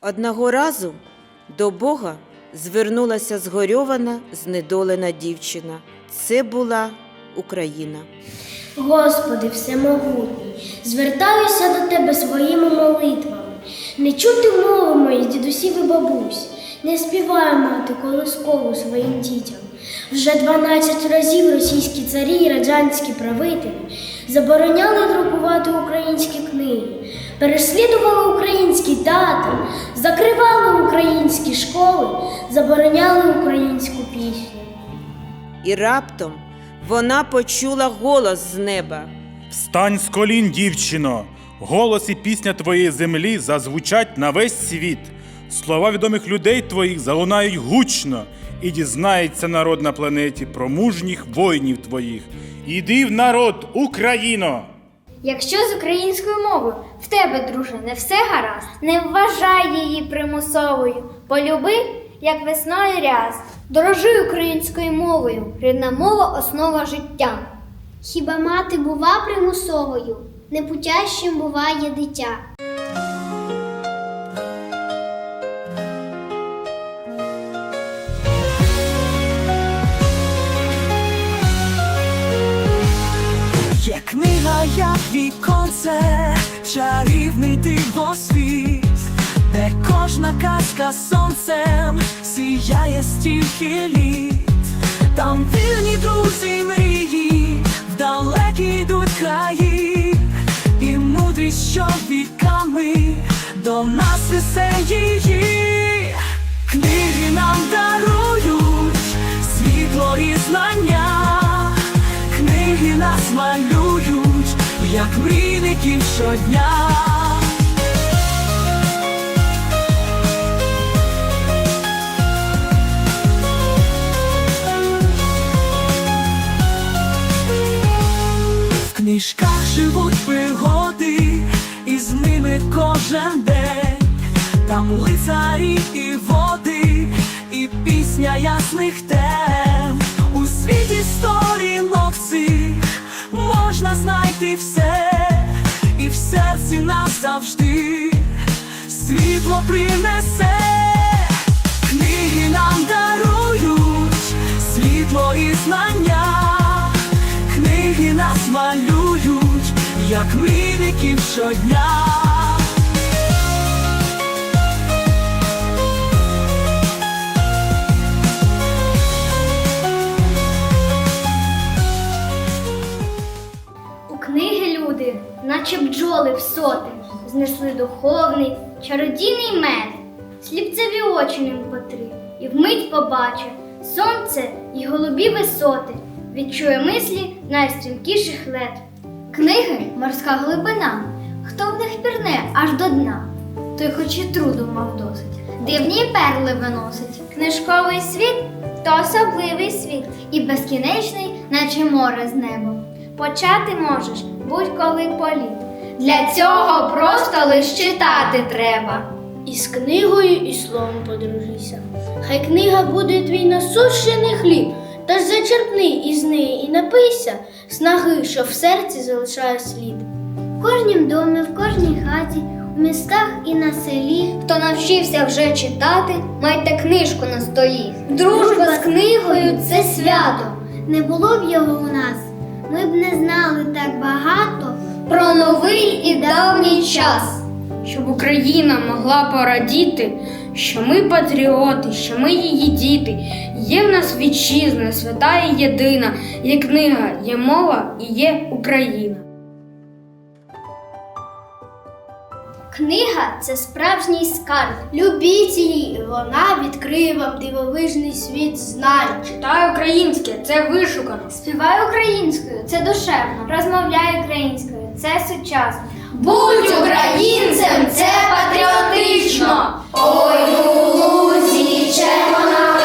Одного разу до Бога звернулася згорьована, знедолена дівчина. Це була Україна. Господи, всемогутній, звертаюся до Тебе своїми молитвами. Не чути мови мої дідусів і бабусь, не співаю мати колискову своїм дітям. Вже 12 разів російські царі і радянські правителі забороняли друкувати українські книги, переслідували український театр, закривали українські школи, забороняли українську пісню. І раптом вона почула голос з неба. Встань з колін, дівчино! Голос і пісня твоєї землі зазвучать на весь світ. Слова відомих людей твоїх залунають гучно, і дізнається народ на планеті про мужніх воїнів твоїх. Іди в народ, Україно! Якщо з українською мовою тебе, друже, не все гаразд, не вважай її примусовою. Полюби, як весною ряс. Дорожи українською мовою, рідна мова основа життя. Хіба мати бува примусовою, непутящим буває дитя. Є книга, як віконце, чарівний дивосвіт, де кожна казка сонцем сіяє стільки літ, там вірні друзі мрії, в далекі йдуть краї, і мудрість, що віками до нас несе її. Книги нам дарують світло і знання. Книги нас малюють, як мрійників щодня. Книжках живуть пригоди, і з ними кожен день. Там лицарі і води, і пісня ясних тем. У світі сторінок цих можна знайти все, і в серці нас завжди світло принесе. Книги нам дарують світло і знання. Книги нас малюють, як мрійників щодня. У книги люди, наче бджоли в соти, знесли духовний, чародійний мед. Сліпцеві очі ним потри, і вмить побачить сонце і голубі висоти, відчує мислі найстрімкіших лет. Книги морська глибина, хто в них пірне аж до дна, той хоч і труду мав досить. Дивні перли виносить. Книжковий світ то особливий світ, і безкінечний, наче море з небом. Почати можеш будь-коли політ. Для цього просто лиш читати треба. І з книгою, і словом подружися. Хай книга буде твій насущений хліб, тож зачерпни із неї і напийся снаги, що в серці залишає слід. В кожнім домі, в кожній хаті, у містах і на селі. Хто навчився вже читати, майте книжку на столі. Дружба з книгою це свято. Не було б його у нас, ми б не знали так багато. Про новий і давній час. Щоб Україна могла порадіти, що ми патріоти, що ми її діти. Є в нас вітчизна, свята і єдина, є книга, є мова і є Україна. Книга це справжній скарб. Любіть її, вона відкриє вам дивовижний світ знань. Читай українське, це вишукано. Співай українською, це душевно. Розмовляй українською, це сучасно. Будь українцем, це патріотично. Ой, у червона.